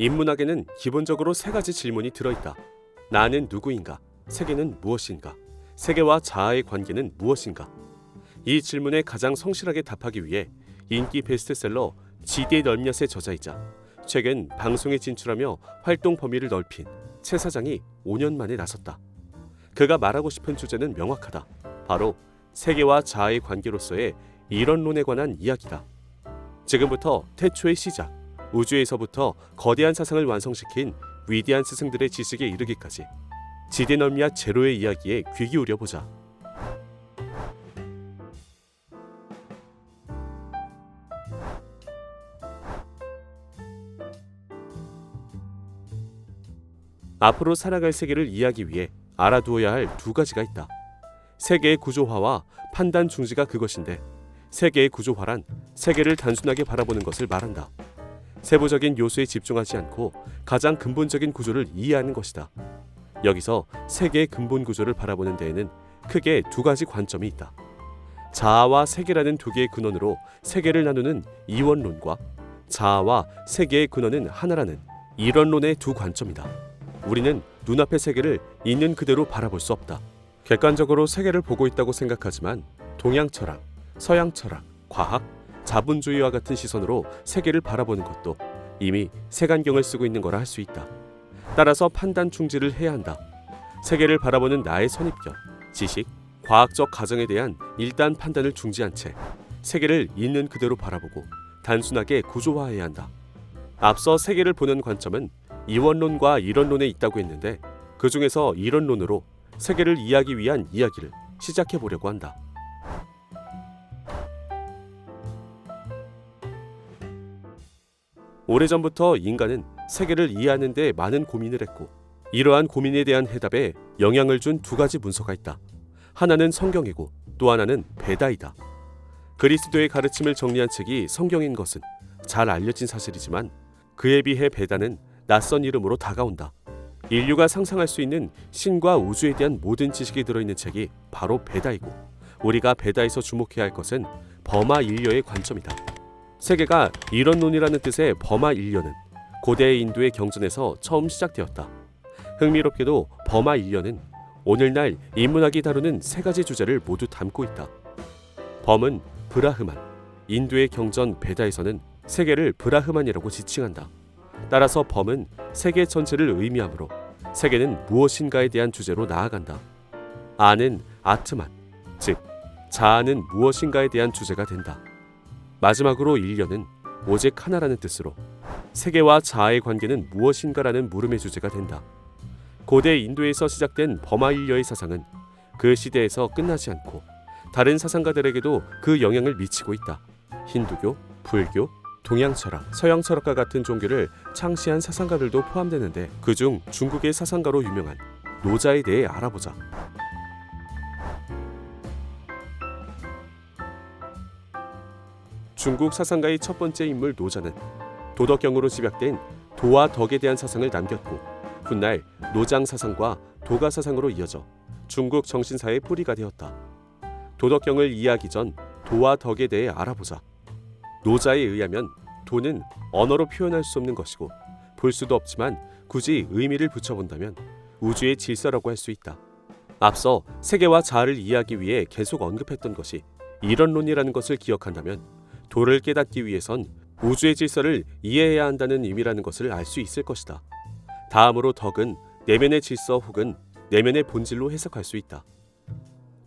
인문학에는 기본적으로 세 가지 질문이 들어있다. 나는 누구인가? 세계는 무엇인가? 세계와 자아의 관계는 무엇인가? 이 질문에 가장 성실하게 답하기 위해 인기 베스트셀러 지대 널몇의 저자이자 최근 방송에 진출하며 활동 범위를 넓힌 최 사장이 5년 만에 나섰다. 그가 말하고 싶은 주제는 명확하다. 바로 세계와 자아의 관계로서의 이론론에 관한 이야기다. 지금부터 태초의 시작, 우주에서부터 거대한 사상을 완성시킨 위대한 스승들의 지식에 이르기까지 지대널미아 제로의 이야기에 귀 기울여 보자. 앞으로 살아갈 세계를 이해하기 위해 알아두어야 할 두 가지가 있다. 세계의 구조화와 판단 중지가 그것인데 세계의 구조화란 세계를 단순하게 바라보는 것을 말한다. 세부적인 요소에 집중하지 않고 가장 근본적인 구조를 이해하는 것이다. 여기서 세계의 근본 구조를 바라보는 데에는 크게 두 가지 관점이 있다. 자아와 세계라는 두 개의 근원으로 세계를 나누는 이원론과 자아와 세계의 근원은 하나라는 이론론의 두 관점이다. 우리는 눈앞의 세계를 있는 그대로 바라볼 수 없다. 객관적으로 세계를 보고 있다고 생각하지만 동양 철학, 서양 철학, 과학, 자본주의와 같은 시선으로 세계를 바라보는 것도 이미 색안경을 쓰고 있는 거라 할 수 있다. 따라서 판단 충지를 해야 한다. 세계를 바라보는 나의 선입견, 지식, 과학적 가정에 대한 일단 판단을 중지한 채 세계를 있는 그대로 바라보고 단순하게 구조화해야 한다. 앞서 세계를 보는 관점은 이원론과 이론론에 있다고 했는데 그 중에서 이론론으로 세계를 이해하기 위한 이야기를 시작해 보려고 한다. 오래전부터 인간은 세계를 이해하는 데 많은 고민을 했고 이러한 고민에 대한 해답에 영향을 준 두 가지 문서가 있다. 하나는 성경이고 또 하나는 베다이다. 그리스도의 가르침을 정리한 책이 성경인 것은 잘 알려진 사실이지만 그에 비해 베다는 낯선 이름으로 다가온다. 인류가 상상할 수 있는 신과 우주에 대한 모든 지식이 들어있는 책이 바로 베다이고 우리가 베다에서 주목해야 할 것은 버마 인려의 관점이다. 세계가 이런론이라는 뜻의 버마 인려는 고대 인도의 경전에서 처음 시작되었다. 흥미롭게도 버마 인려는 오늘날 인문학이 다루는 세 가지 주제를 모두 담고 있다. 범은 브라흐만, 인도의 경전 베다에서는 세계를 브라흐만이라고 지칭한다. 따라서 범은 세계 전체를 의미하므로 세계는 무엇인가에 대한 주제로 나아간다. 아는 아트만, 즉 자아는 무엇인가에 대한 주제가 된다. 마지막으로 일련은 오직 하나라는 뜻으로 세계와 자아의 관계는 무엇인가라는 물음의 주제가 된다. 고대 인도에서 시작된 버마일려의 사상은 그 시대에서 끝나지 않고 다른 사상가들에게도 그 영향을 미치고 있다. 힌두교, 불교, 동양 철학, 서양 철학과 같은 종교를 창시한 사상가들도 포함되는데 그중 중국의 사상가로 유명한 노자에 대해 알아보자. 중국 사상가의 첫 번째 인물 노자는 도덕경으로 집약된 도와 덕에 대한 사상을 남겼고 훗날 노장 사상과 도가 사상으로 이어져 중국 정신사의 뿌리가 되었다. 도덕경을 이해하기 전 도와 덕에 대해 알아보자. 노자에 의하면 도는 언어로 표현할 수 없는 것이고 볼 수도 없지만 굳이 의미를 붙여본다면 우주의 질서라고 할 수 있다. 앞서 세계와 자아를 이해하기 위해 계속 언급했던 것이 이런론이라는 것을 기억한다면 도를 깨닫기 위해선 우주의 질서를 이해해야 한다는 의미라는 것을 알 수 있을 것이다. 다음으로 덕은 내면의 질서 혹은 내면의 본질로 해석할 수 있다.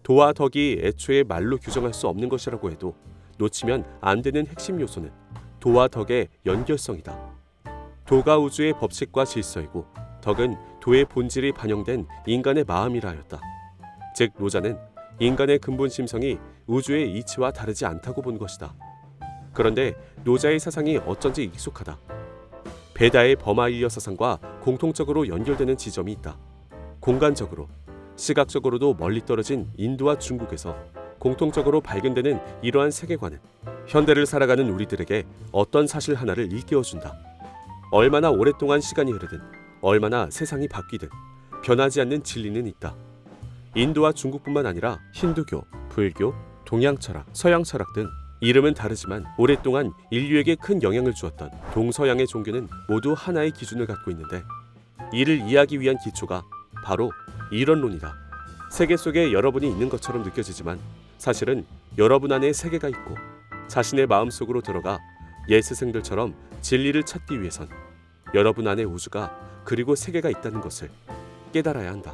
도와 덕이 애초에 말로 규정할 수 없는 것이라고 해도 놓치면 안 되는 핵심 요소는 도와 덕의 연결성이다. 도가 우주의 법칙과 질서이고 덕은 도의 본질이 반영된 인간의 마음이라 하였다. 즉 노자는 인간의 근본 심성이 우주의 이치와 다르지 않다고 본 것이다. 그런데 노자의 사상이 어쩐지 익숙하다. 베다의 버마일려 사상과 공통적으로 연결되는 지점이 있다. 공간적으로, 시각적으로도 멀리 떨어진 인도와 중국에서 공통적으로 발견되는 이러한 세계관은 현대를 살아가는 우리들에게 어떤 사실 하나를 일깨워준다. 얼마나 오랫동안 시간이 흐르든, 얼마나 세상이 바뀌든 변하지 않는 진리는 있다. 인도와 중국뿐만 아니라 힌두교, 불교, 동양 철학, 서양 철학 등 이름은 다르지만 오랫동안 인류에게 큰 영향을 주었던 동서양의 종교는 모두 하나의 기준을 갖고 있는데 이를 이해하기 위한 기초가 바로 이런론이다. 세계 속에 여러분이 있는 것처럼 느껴지지만 사실은 여러분 안에 세계가 있고 자신의 마음속으로 들어가 옛 스승들처럼 진리를 찾기 위해선 여러분 안에 우주가 그리고 세계가 있다는 것을 깨달아야 한다.